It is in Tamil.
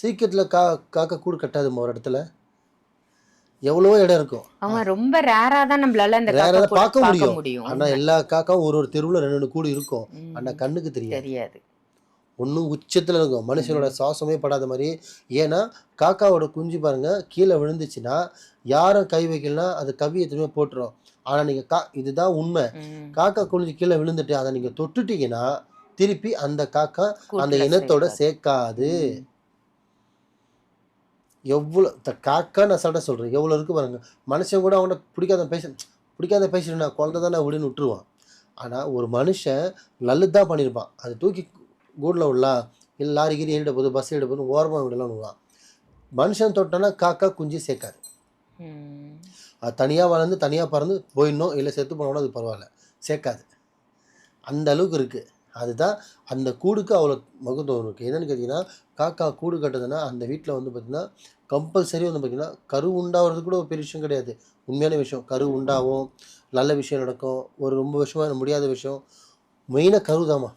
சீக்கிரத்தில் கா காக்கா கூடு கட்டாதுமா ஒரு இடத்துல. எவ்வளவோ இடம் இருக்கும். ஆமா ரொம்ப ரேரா தான் நம்மளால அந்த ரேரா பார்க்க முடியும். ஆனா எல்லா காக்காவும் ஒரு ஒரு தெருவில் ரெண்டு ரெண்டு கூடு இருக்கும். ஆனா கண்ணுக்கு தெரியாது. தெரியாது. ஒன்றும் உச்சத்தில் இருக்கும். மனுஷனோட சுவாசமே படாத மாதிரி. ஏன்னா காக்காவோட குஞ்சு பாருங்க கீழே விழுந்துச்சுன்னா யாரும் கை வைக்கலனா அது கவியை திரும்ப போட்டுரும். ஆனால் நீங்கள் கா இதுதான் உண்மை. காக்கா குஞ்சு கீழே விழுந்துட்டு அதை நீங்கள் தொட்டுட்டீங்கன்னா திருப்பி அந்த காக்கா அந்த இனத்தோட சேர்க்காது. எவ்வளோ த காக்கா நான் சொல்கிறேன் சொல்கிறேன் எவ்வளோ இருக்கு பாருங்க. மனுஷன் கூட அவனை பிடிக்காத பேச பிடிக்காத பேசிட்டு நான் குழந்தை தானே அப்படின்னு விட்டுருவான். ஆனால் ஒரு மனுஷன் நல்லது தான் பண்ணியிருப்பான். அது தூக்கி கூடில் விடலாம் இல்லை லாரி கீரி ஏறிட போது பஸ் ஏறிட போது ஓரமாக விடலாம் விடுவான். மனுஷன் தொட்டோன்னா காக்கா குஞ்சு சேர்க்காது. அது தனியாக வளர்ந்து தனியாக பறந்து போயிடணும். இல்லை செத்து போனோம்னா அது பரவாயில்ல. சேர்க்காது. அந்த அளவுக்கு இருக்குது அதுதான் அந்த கூடுக்கு அவ்வளோ மகத்துவம் இருக்குது என்னென்னு கேட்டிங்கன்னா காக்கா கூடு கட்டுதுன்னா அந்த வீட்டில் வந்து பார்த்திங்கன்னா கம்பல்சரி வந்து பார்த்திங்கன்னா கரு உண்டாகிறது கூட ஒரு பெரிய விஷயம் கிடையாது. உண்மையான விஷயம். கரு உண்டாகும் நல்ல விஷயம் நடக்கும். ஒரு ரொம்ப விஷயமா முடியாத விஷயம். மெயினாக கரு தாம்மா